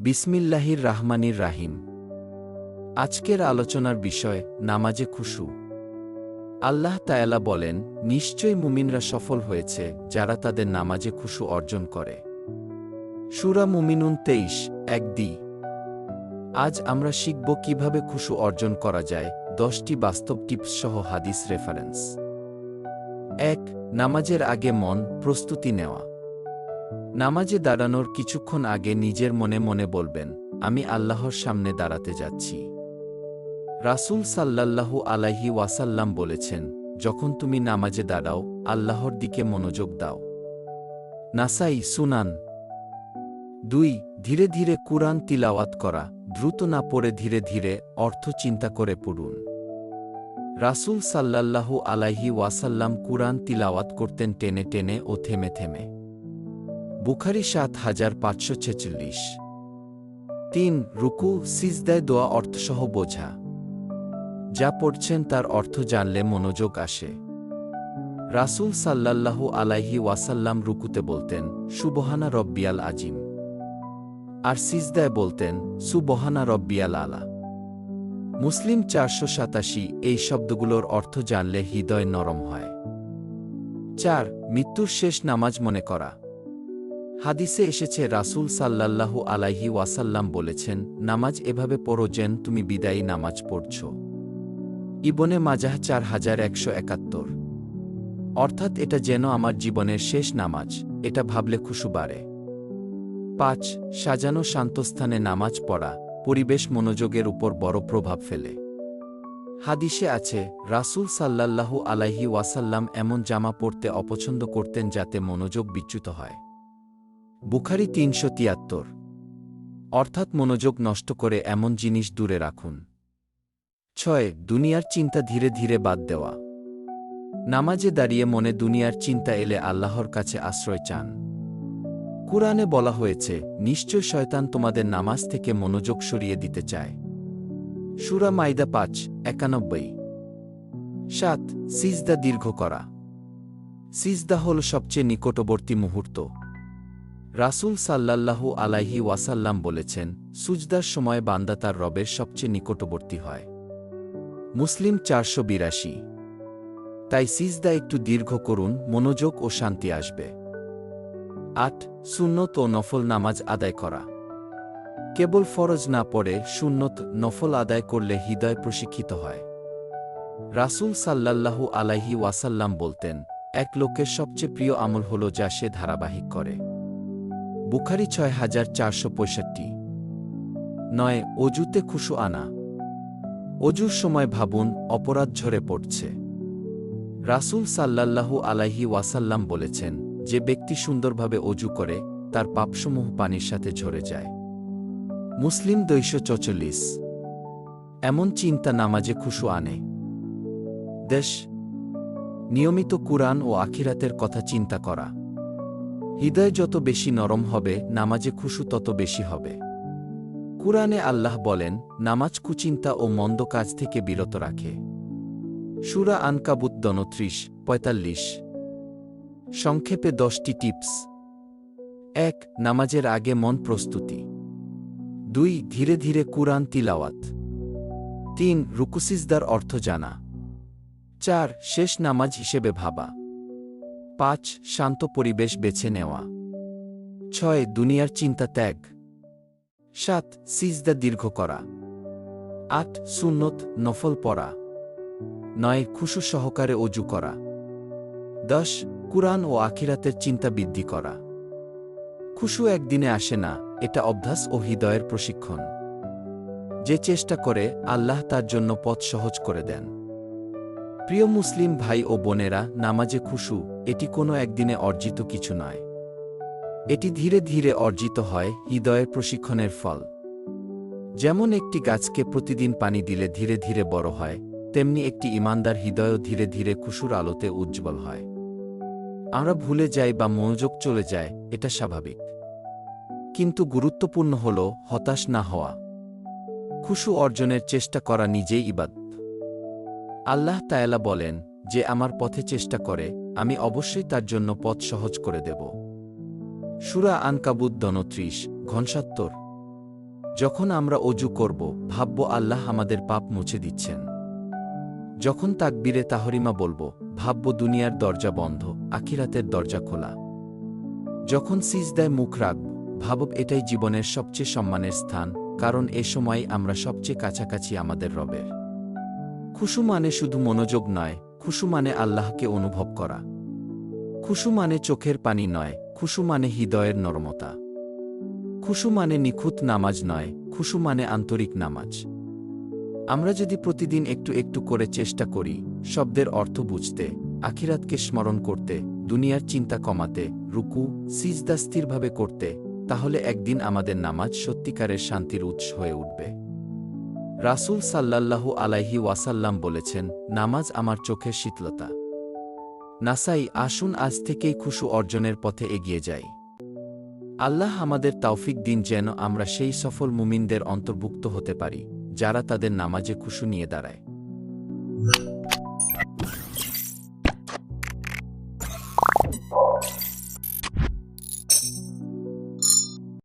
বিসমিল্লাহির রাহমানির রাহিম। আজকের আলোচনার বিষয়, নামাজে খুশু। আল্লাহ তায়ালা বলেন, নিশ্চয়ই মুমিনরা সফল হয়েছে যারা তাদের নামাজে খুশু অর্জন করে। সুরা মুমিনুন তেইশ, এক দি। আজ আমরা শিখব কীভাবে খুশু অর্জন করা যায়, দশটি বাস্তব টিপস সহ হাদিস রেফারেন্স। এক, নামাজের আগে মন প্রস্তুতি নেওয়া। নামাজে দাঁড়ানোর কিছুক্ষণ আগে নিজের মনে মনে বলবেন, আমি আল্লাহর সামনে দাঁড়াতে যাচ্ছি। রাসূল সাল্লাল্লাহু আলাইহি ওয়াসাল্লাম বলেছেন, যখন তুমি নামাজে দাঁড়াও, আল্লাহর দিকে মনোযোগ দাও। নাসাই সুনান। দুই, ধীরে ধীরে কুরআন তিলাওয়াত করা, দ্রুত না পড়ে ধীরে ধীরে অর্থ চিন্তা করে পড়ুন। রাসূল সাল্লাল্লাহু আলাইহি ওয়াসাল্লাম কুরআন তিলাওয়াত করতেন টেনে টেনে ও থেমে থেমে। বুখারি সাত হাজার পাঁচশো ছেচল্লিশ। তিন, রুকু, সিজদায় দোয়া অর্থসহ বোঝা। যা পড়ছেন তার অর্থ জানলে মনোযোগ আসে। রাসূল সাল্লাল্লাহু আলাইহি ওয়াসাল্লাম রুকুতে বলতেন, সুবহানা রব্বিয়াল আজিম। আর সিজদায় বলতেন, সুবহানা রব্বিয়াল আলা। মুসলিম চারশো সাতাশি এই শব্দগুলোর অর্থ জানলে হৃদয় নরম হয়। চার, মৃত্যুর শেষ নামাজ মনে করা। হাদিসে এসেছে, রাসূল সাল্লাল্লাহু আলাইহি ওয়াসাল্লাম বলেছেন, নামাজ এভাবে পড়ো যেন তুমি বিদায়ী নামাজ পড়ছ। ইবনে মাজাহ চার হাজার একশো একাত্তর। অর্থাৎ এটা যেন আমার জীবনের শেষ নামাজ, এটা ভাবলে খুশু বাড়ে। পাঁচ, সাজানো শান্তস্থানে নামাজ পড়া, পরিবেশ মনোযোগের উপর বড় প্রভাব ফেলে। হাদিসে আছে, রাসূল সাল্লাল্লাহু আলাইহি ওয়াসাল্লাম এমন জামা পরতে অপছন্দ করতেন যাতে মনোযোগ বিচ্যুত হয়। বুখারি তিনশো তিয়াত্তর। অর্থাৎ মনোযোগ নষ্ট করে এমন জিনিস দূরে রাখুন। ছয়, দুনিয়ার চিন্তা ধীরে ধীরে বাদ দেওয়া। নামাজে দাঁড়িয়ে মনে দুনিয়ার চিন্তা এলে আল্লাহর কাছে আশ্রয় চান। কুরআনে বলা হয়েছে, নিশ্চয় শয়তান তোমাদের নামাজ থেকে মনোযোগ সরিয়ে দিতে চায়। সুরা মাইদা পাঁচ, একানব্বই। সাত, সিজদা দীর্ঘ করা। সিজদা হল সবচেয়ে নিকটবর্তী মুহূর্ত। রাসূল সাল্লাল্লাহু আলাইহি ওয়াসাল্লাম বলেছেন, সুজদার সময় বান্দা তার রবের সবচেয়ে নিকটবর্তী হয়। মুসলিম চারশো বিরাশি। তাই সিজদা একটু দীর্ঘ করুন, মনোযোগ ও শান্তি আসবে। আট, সুন্নত ও নফল নামাজ আদায় করা। কেবল ফরজ না পড়ে, সুন্নত, নফল আদায় করলে হৃদয় প্রশিক্ষিত হয়। রাসূল সাল্লাল্লাহু আলাইহি ওয়াসাল্লাম বলতেন, এক লোকের সবচেয়ে প্রিয় আমল হল যা সে ধারাবাহিক করে। বুখারি ছয় হাজার চারশো পঁয়ষট্টি। নয়, অজুতে খুশু আনা। অজুর সময় ভাবুন, অপরাধ ঝরে পড়ছে। রাসূল সাল্লাল্লাহু আলাইহি ওয়াসাল্লাম বলেছেন, যে ব্যক্তি সুন্দরভাবে অজু করে, তার পাপসমূহ পানির সাথে ঝরে যায়। মুসলিম দৈশো চচল্লিশ। এমন চিন্তা নামাজে খুশু আনে। দেশ, নিয়মিত কুরআন ও আখিরাতের কথা চিন্তা করা। হৃদয় যত বেশি নরম হবে, নামাজে খুশু তত বেশি হবে। কুরআনে আল্লাহ বলেন, নামাজ কুচিন্তা ও মন্দ কাজ থেকে বিরত রাখে। সুরা আনকাবুত দনত্রিশ পঁয়তাল্লিশ। সংক্ষেপে দশটি টিপস। এক, নামাজের আগে মন প্রস্তুতি। দুই, ধীরে ধীরে কুরআন তিলাওয়াত। তিন রুকুসিজদার অর্থ জানা। চার, শেষ নামাজ হিসেবে ভাবা। পাঁচ, শান্ত পরিবেশ বেছে নেওয়া। ছয়, দুনিয়ার চিন্তা ত্যাগ। সাত, সিজদা দীর্ঘ করা। আট, সুন্নত, নফল পড়া। নয়, খুশু সহকারে অজু করা। দশ, কুরআন ও আখিরাতের চিন্তা বৃদ্ধি করা। খুশু একদিনে আসে না, এটা অভ্যাস ও হৃদয়ের প্রশিক্ষণ। যে চেষ্টা করে, আল্লাহ তার জন্য পথ সহজ করে দেন। প্রিয় মুসলিম ভাই ও বোনেরা, নামাজে খুশু, এটি কোনো একদিনে অর্জিত কিছু নয়। এটি ধীরে ধীরে অর্জিত হয় হৃদয়ের প্রশিক্ষণের ফল। যেমন একটি গাছকে প্রতিদিন পানি দিলে ধীরে ধীরে বড় হয়, তেমনি একটি ইমানদার হৃদয়ও ধীরে ধীরে খুশুর আলোতে উজ্জ্বল হয়। আমরা ভুলে যাই বা মনোযোগ চলে যায়, এটা স্বাভাবিক। কিন্তু গুরুত্বপূর্ণ হল হতাশ না হওয়া। খুশু অর্জনের চেষ্টা করা নিজেই ইবাদ আল্লাহ তায়ালা বলেন, যে আমার পথে চেষ্টা করে, আমি অবশ্যই তার জন্য পথ সহজ করে দেব। সুরা আনকাবুদ দনত্রিশ ঘনসাত্তর। যখন আমরা অজু করব, ভাবব আল্লাহ আমাদের পাপ মুছে দিচ্ছেন। যখন তাকবীরে তাহরিমা বলব, ভাবব দুনিয়ার দরজা বন্ধ, আখিরাতের দরজা খোলা। যখন সিজদায় মুখ রাখব, ভাবব এটাই জীবনের সবচেয়ে সম্মানের স্থান, কারণ এ সময় আমরা সবচেয়ে কাছাকাছি আমাদের রবের। খুশু মানে শুধু মনোযোগ নয় খুশু মানে আল্লাহকে অনুভব করা। খুশু মানে চোখের পানি নয় খুশু মানে হৃদয়ের নরমতা। খুশু মানে নিখুঁত নামাজ নয় খুশু মানে আন্তরিক নামাজ। আমরা যদি প্রতিদিন একটু একটু করে চেষ্টা করি, শব্দের অর্থ বুঝতে, আখিরাতকে স্মরণ করতে, দুনিয়ার চিন্তা কমাতে, রুকু, সিজদা স্থিরভাবে করতে, তাহলে একদিন আমাদের নামাজ সত্যিকারের শান্তির উৎস হয়ে উঠবে। রাসূল সাল্লাল্লাহু আলাইহি ওয়াসাল্লাম বলেছেন, নামাজ আমার চোখের শীতলতা। নাসাই, আসুন আজ থেকেই খুশু অর্জনের পথে এগিয়ে যাই। আল্লাহ আমাদের তাওফিক দিন যেন আমরা সেই সফল মুমিনদের অন্তর্ভুক্ত হতে পারি, যারা তাদের নামাজে খুশু নিয়ে দাঁড়ায়।